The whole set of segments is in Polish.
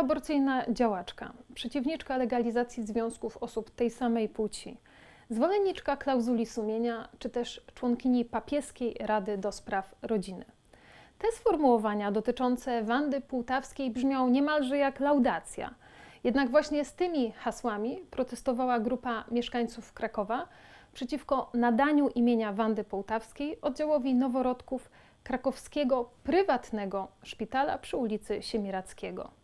Antyaborcyjna działaczka, przeciwniczka legalizacji związków osób tej samej płci, zwolenniczka klauzuli sumienia, czy też członkini papieskiej Rady do Spraw Rodziny. Te sformułowania dotyczące Wandy Półtawskiej brzmią niemalże jak laudacja. Jednak właśnie z tymi hasłami protestowała grupa mieszkańców Krakowa przeciwko nadaniu imienia Wandy Połtawskiej oddziałowi noworodków krakowskiego prywatnego szpitala przy ulicy Siemirackiego.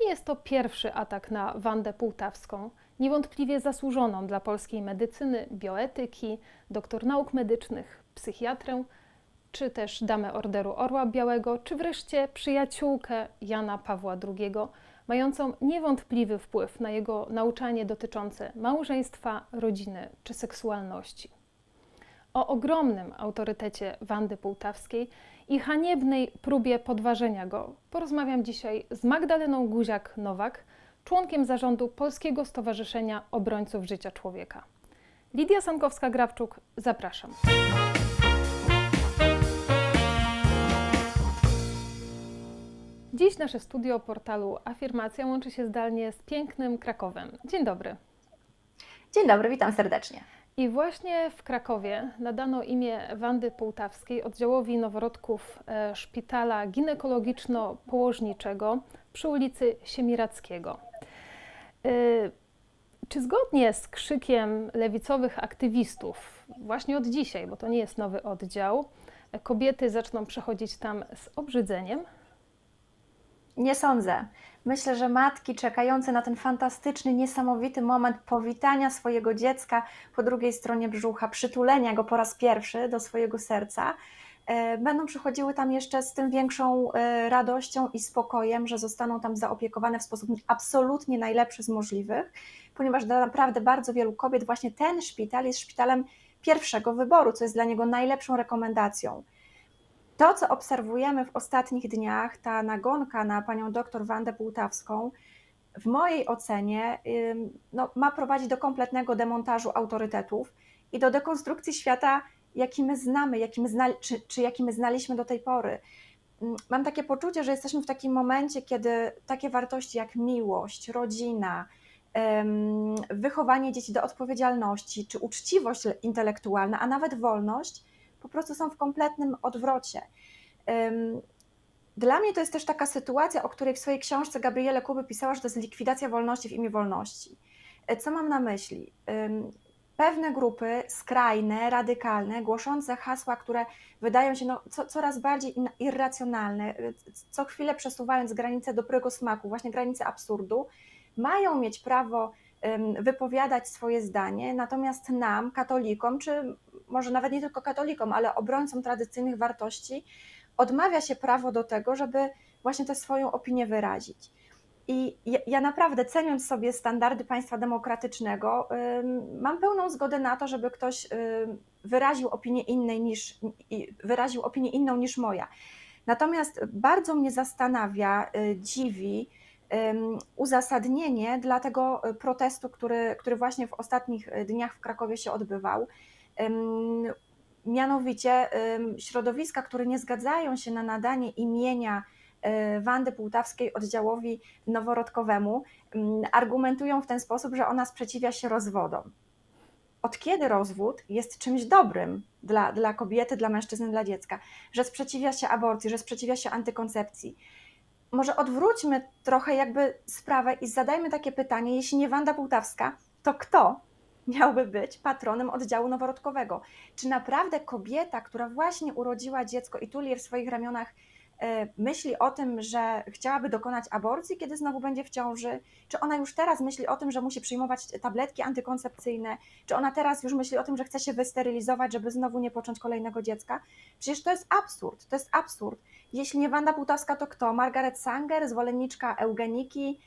Jest to pierwszy atak na Wandę Półtawską, niewątpliwie zasłużoną dla polskiej medycyny, bioetyki, doktor nauk medycznych, psychiatrę, czy też damę Orderu Orła Białego, czy wreszcie przyjaciółkę Jana Pawła II, mającą niewątpliwy wpływ na jego nauczanie dotyczące małżeństwa, rodziny czy seksualności. O ogromnym autorytecie Wandy Półtawskiej i haniebnej próbie podważenia go porozmawiam dzisiaj z Magdaleną Guziak-Nowak, członkiem zarządu Polskiego Stowarzyszenia Obrońców Życia Człowieka. Lidia Sankowska-Grawczuk, zapraszam. Dziś nasze studio portalu Afirmacja łączy się zdalnie z pięknym Krakowem. Dzień dobry. Dzień dobry, witam serdecznie. I właśnie w Krakowie nadano imię Wandy Półtawskiej oddziałowi noworodków e, Szpitala Ginekologiczno-Położniczego przy ulicy Siemirackiego. E, Czy zgodnie z krzykiem lewicowych aktywistów, właśnie od dzisiaj, bo to nie jest nowy oddział, e, kobiety zaczną przechodzić tam z obrzydzeniem? Nie sądzę. Myślę, że matki czekające na ten fantastyczny, niesamowity moment powitania swojego dziecka po drugiej stronie brzucha, przytulenia go po raz pierwszy do swojego serca, e, będą przychodziły tam jeszcze z tym większą e, radością i spokojem, że zostaną tam zaopiekowane w sposób absolutnie najlepszy z możliwych, ponieważ dla naprawdę bardzo wielu kobiet właśnie ten szpital jest szpitalem pierwszego wyboru, co jest dla niego najlepszą rekomendacją. To, co obserwujemy w ostatnich dniach, ta nagonka na panią doktor Wandę Półtawską, w mojej ocenie no, ma prowadzić do kompletnego demontażu autorytetów i do dekonstrukcji świata, jaki my znamy, jaki my czy, czy jaki my znaliśmy do tej pory. Mam takie poczucie, że jesteśmy w takim momencie, kiedy takie wartości jak miłość, rodzina, wychowanie dzieci do odpowiedzialności, czy uczciwość intelektualna, a nawet wolność, po prostu są w kompletnym odwrocie. Dla mnie to jest też taka sytuacja, o której w swojej książce Gabriele Kuby pisała, że to jest likwidacja wolności w imię wolności. E, Co mam na myśli? Pewne grupy skrajne, radykalne, głoszące hasła, które wydają się no, co, coraz bardziej irracjonalne, y, co chwilę przesuwając granice dobrego smaku, właśnie granice absurdu, mają mieć prawo wypowiadać swoje zdanie, natomiast nam, katolikom, czy może nawet nie tylko katolikom, ale obrońcom tradycyjnych wartości, odmawia się prawo do tego, żeby właśnie tę swoją opinię wyrazić. I ja, ja naprawdę, ceniąc sobie standardy państwa demokratycznego, mam pełną zgodę na to, żeby ktoś wyraził opinię innej niż, wyraził opinię inną niż moja. Natomiast bardzo mnie zastanawia, y, dziwi uzasadnienie dla tego y, protestu, który, który właśnie w ostatnich dniach w Krakowie się odbywał. Mianowicie środowiska, które nie zgadzają się na nadanie imienia y, Wandy Półtawskiej oddziałowi noworodkowemu, argumentują w ten sposób, że ona sprzeciwia się rozwodom. Od kiedy rozwód jest czymś dobrym dla, dla kobiety, dla mężczyzny, dla dziecka? Że sprzeciwia się aborcji, że sprzeciwia się antykoncepcji. Może odwróćmy trochę jakby sprawę i zadajmy takie pytanie, jeśli nie Wanda Półtawska, to kto miałby być patronem oddziału noworodkowego? Czy naprawdę kobieta, która właśnie urodziła dziecko i tuli je w swoich ramionach, e, myśli o tym, że chciałaby dokonać aborcji, kiedy znowu będzie w ciąży? Czy ona już teraz myśli o tym, że musi przyjmować tabletki antykoncepcyjne? Czy ona teraz już myśli o tym, że chce się wysterylizować, żeby znowu nie począć kolejnego dziecka? Przecież to jest absurd, to jest absurd. Jeśli nie Wanda Półtawska, to kto? Margaret Sanger, zwolenniczka eugeniki,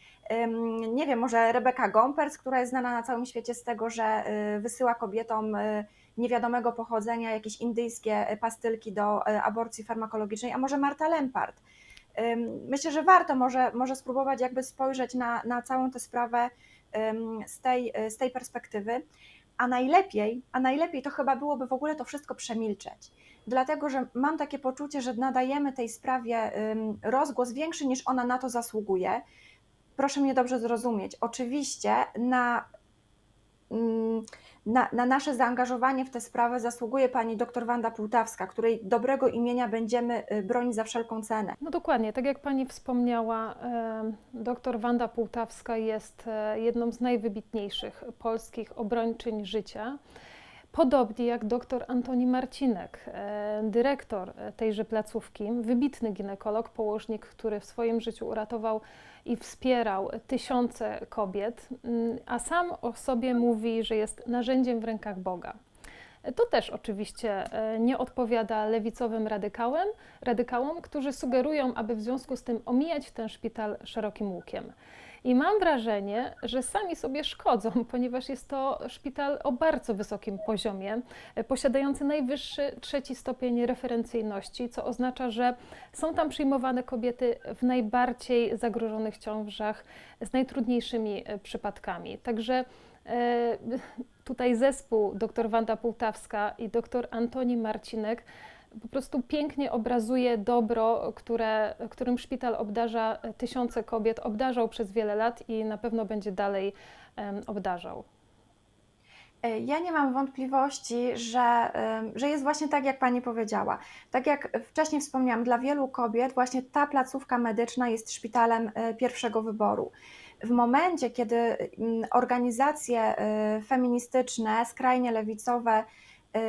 nie wiem, może Rebeka Gompers, która jest znana na całym świecie z tego, że y, wysyła kobietom y, niewiadomego pochodzenia jakieś indyjskie y, pastylki do aborcji farmakologicznej, a może Marta Lempart. Myślę, że warto może, może spróbować jakby spojrzeć na, na całą tę sprawę z tej, z tej perspektywy. a najlepiej, a najlepiej to chyba byłoby w ogóle to wszystko przemilczeć. Dlatego, że mam takie poczucie, że nadajemy tej sprawie rozgłos większy niż ona na to zasługuje. Proszę mnie dobrze zrozumieć. Oczywiście na, ym, na, na nasze zaangażowanie w tę sprawę zasługuje pani dr Wanda Półtawska, której dobrego imienia będziemy y, bronić za wszelką cenę. No dokładnie, tak jak Pani wspomniała, dr Wanda Półtawska jest e, jedną z najwybitniejszych polskich obrończyń życia. Podobnie jak dr Antoni Marcinek, e, dyrektor tejże placówki, wybitny ginekolog, położnik, który w swoim życiu uratował i wspierał tysiące kobiet, mm, a sam o sobie mówi, że jest narzędziem w rękach Boga. To też oczywiście e, nie odpowiada lewicowym radykałem, radykałom, którzy sugerują, aby w związku z tym omijać ten szpital szerokim łukiem. I mam wrażenie, że sami sobie szkodzą, ponieważ jest to szpital o bardzo wysokim poziomie, e, posiadający najwyższy trzeci stopień referencyjności, co oznacza, że są tam przyjmowane kobiety w najbardziej zagrożonych ciążach z najtrudniejszymi e, przypadkami. Także e, tutaj zespół dr Wanda Półtawska i dr Antoni Marcinek po prostu pięknie obrazuje dobro, które, którym szpital obdarza tysiące kobiet, obdarzał przez wiele lat i na pewno będzie dalej obdarzał. E, Ja nie mam wątpliwości, że, że jest właśnie tak, jak Pani powiedziała. Tak jak wcześniej wspomniałam, dla wielu kobiet właśnie ta placówka medyczna jest szpitalem e, pierwszego wyboru. W momencie, kiedy ym, organizacje e, feministyczne, skrajnie lewicowe e,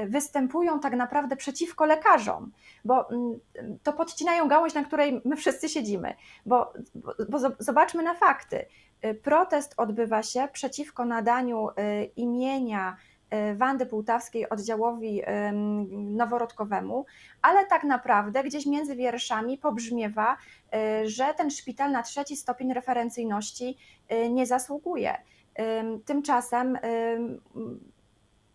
występują tak naprawdę przeciwko lekarzom, bo ym, to podcinają gałąź, na której my wszyscy siedzimy, bo, bo, bo zo- zobaczmy na fakty. Y, Protest odbywa się przeciwko nadaniu y, imienia y, Wandy Półtawskiej oddziałowi noworodkowemu, ale tak naprawdę gdzieś między wierszami pobrzmiewa, y, że ten szpital na trzeci stopień referencyjności y, nie zasługuje. Ym, Tymczasem ym,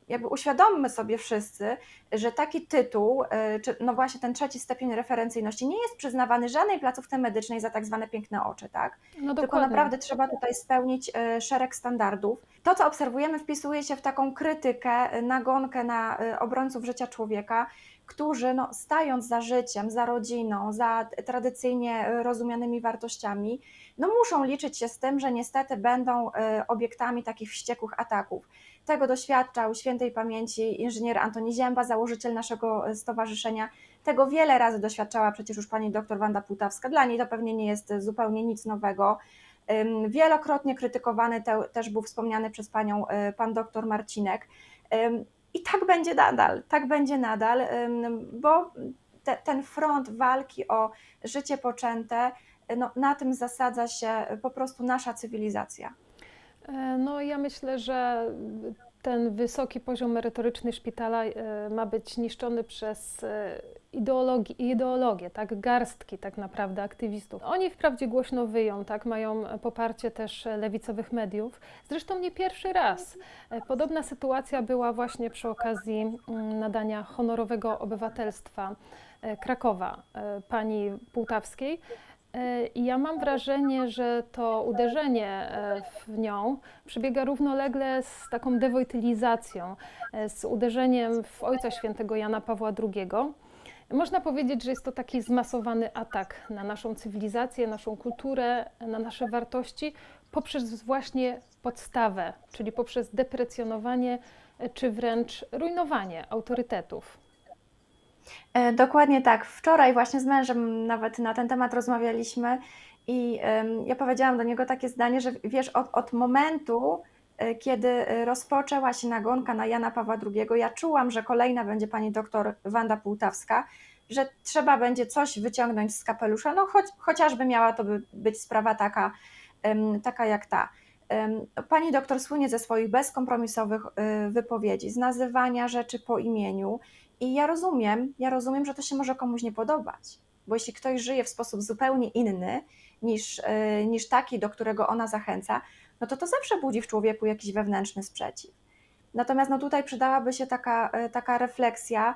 jakby uświadommy sobie wszyscy, że taki tytuł, y, czy no właśnie ten trzeci stopień referencyjności nie jest przyznawany żadnej placówce medycznej za tak zwane piękne oczy, tak? No Tylko naprawdę trzeba tutaj spełnić e, szereg standardów. To, co obserwujemy, wpisuje się w taką krytykę, e, nagonkę na e, obrońców życia człowieka, którzy no, stając za życiem, za rodziną, za tradycyjnie e, rozumianymi wartościami, no, muszą liczyć się z tym, że niestety będą e, obiektami takich wściekłych ataków. Tego doświadczał świętej pamięci inżynier Antoni Zięba, założyciel naszego e, stowarzyszenia. Tego wiele razy doświadczała przecież już pani dr Wanda Płutawska. Dla niej to pewnie nie jest zupełnie nic nowego. Wielokrotnie krytykowany te, też był wspomniany przez panią y, pan doktor Marcinek. I tak będzie nadal, tak będzie nadal, bo te, ten front walki o życie poczęte, no, na tym zasadza się po prostu nasza cywilizacja. E, No ja myślę, że ten wysoki poziom merytoryczny szpitala e, ma być niszczony przez e, ideologi, ideologię, tak, garstki tak naprawdę aktywistów. Oni wprawdzie głośno wyją, tak, mają poparcie też lewicowych mediów. Zresztą nie pierwszy raz. Podobna sytuacja była właśnie przy okazji mm, nadania honorowego obywatelstwa Krakowa pani Półtawskiej. E, ja mam wrażenie, że to uderzenie e, w nią przebiega równolegle z taką dewojtylizacją, e, z uderzeniem w Ojca Świętego Jana Pawła II. Można powiedzieć, że jest to taki zmasowany atak na naszą cywilizację, naszą kulturę, na nasze wartości poprzez właśnie podstawę, czyli poprzez deprecjonowanie czy wręcz rujnowanie autorytetów. E, Dokładnie tak. Wczoraj właśnie z mężem nawet na ten temat rozmawialiśmy i ja powiedziałam do niego takie zdanie, że wiesz, od, od momentu, e, kiedy rozpoczęła się nagonka na Jana Pawła II, ja czułam, że kolejna będzie pani doktor Wanda Półtawska, że trzeba będzie coś wyciągnąć z kapelusza, no choć, chociażby miała to by być sprawa taka, taka jak ta. Pani doktor słynie ze swoich bezkompromisowych e, wypowiedzi, z nazywania rzeczy po imieniu, i ja rozumiem, ja rozumiem, że to się może komuś nie podobać, bo jeśli ktoś żyje w sposób zupełnie inny niż, y, niż taki, do którego ona zachęca, no to to zawsze budzi w człowieku jakiś wewnętrzny sprzeciw. Natomiast no tutaj przydałaby się taka, y, taka refleksja,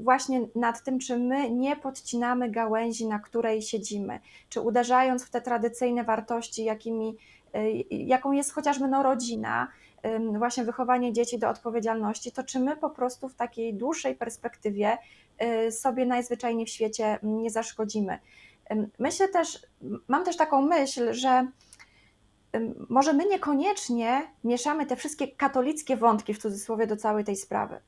właśnie nad tym, czy my nie podcinamy gałęzi, na której siedzimy, czy uderzając w te tradycyjne wartości, jakimi, y, jaką jest chociażby no, rodzina, właśnie wychowanie dzieci do odpowiedzialności, to czy my po prostu w takiej dłuższej perspektywie y, sobie najzwyczajniej w świecie nie zaszkodzimy. Myślę też, mam też taką myśl, że może my niekoniecznie mieszamy te wszystkie katolickie wątki w cudzysłowie do całej tej sprawy.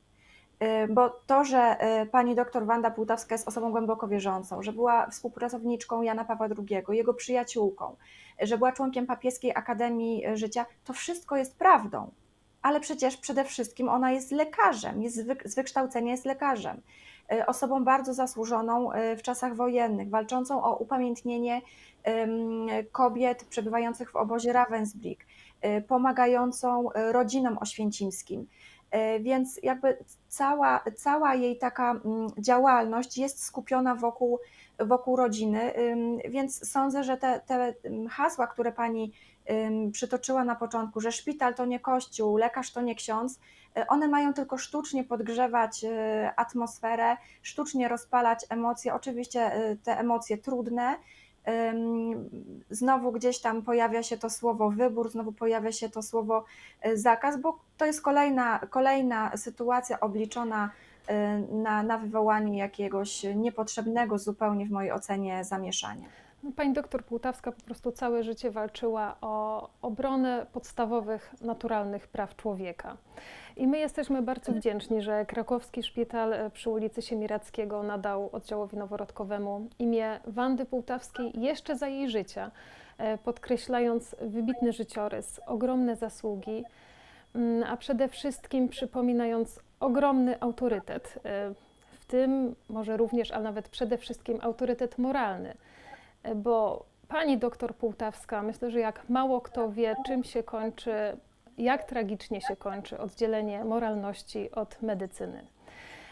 Y, Bo to, że y, pani doktor Wanda Półtawska jest osobą głęboko wierzącą, że była współpracowniczką Jana Pawła II, jego przyjaciółką, że była członkiem Papieskiej Akademii Życia, to wszystko jest prawdą. Ale przecież przede wszystkim ona jest lekarzem, jest z wy- z wykształcenia jest lekarzem. Y, Osobą bardzo zasłużoną y, w czasach wojennych, walczącą o upamiętnienie kobiet przebywających w obozie Ravensbrück, y, pomagającą y, rodzinom oświęcimskim. Y, Więc jakby cała, cała jej taka mm, działalność jest skupiona wokół, wokół rodziny, więc sądzę, że te, te hasła, które pani przytoczyła na początku, że szpital to nie kościół, lekarz to nie ksiądz, y, one mają tylko sztucznie podgrzewać y, atmosferę, sztucznie rozpalać emocje, oczywiście te emocje trudne. Znowu gdzieś tam pojawia się to słowo wybór, znowu pojawia się to słowo y, zakaz, bo to jest kolejna, kolejna sytuacja obliczona y, na, na wywołanie jakiegoś niepotrzebnego zupełnie w mojej ocenie zamieszania. No, Pani doktor Półtawska po prostu całe życie walczyła o obronę podstawowych, naturalnych praw człowieka. I my jesteśmy bardzo wdzięczni, że krakowski szpital e, przy ulicy Siemirackiego nadał oddziałowi noworodkowemu imię Wandy Półtawskiej jeszcze za jej życia, e, podkreślając wybitny życiorys, ogromne zasługi, mm, a przede wszystkim przypominając ogromny autorytet, e, w tym może również, a nawet przede wszystkim autorytet moralny bo pani doktor Półtawska, myślę, że jak mało kto wie, czym się kończy, jak tragicznie się kończy oddzielenie moralności od medycyny.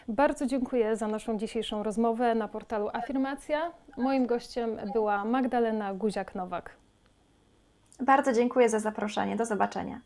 Bardzo dziękuję za naszą dzisiejszą rozmowę na portalu Afirmacja. Moim gościem była Magdalena Guziak-Nowak. Bardzo dziękuję za zaproszenie. Do zobaczenia.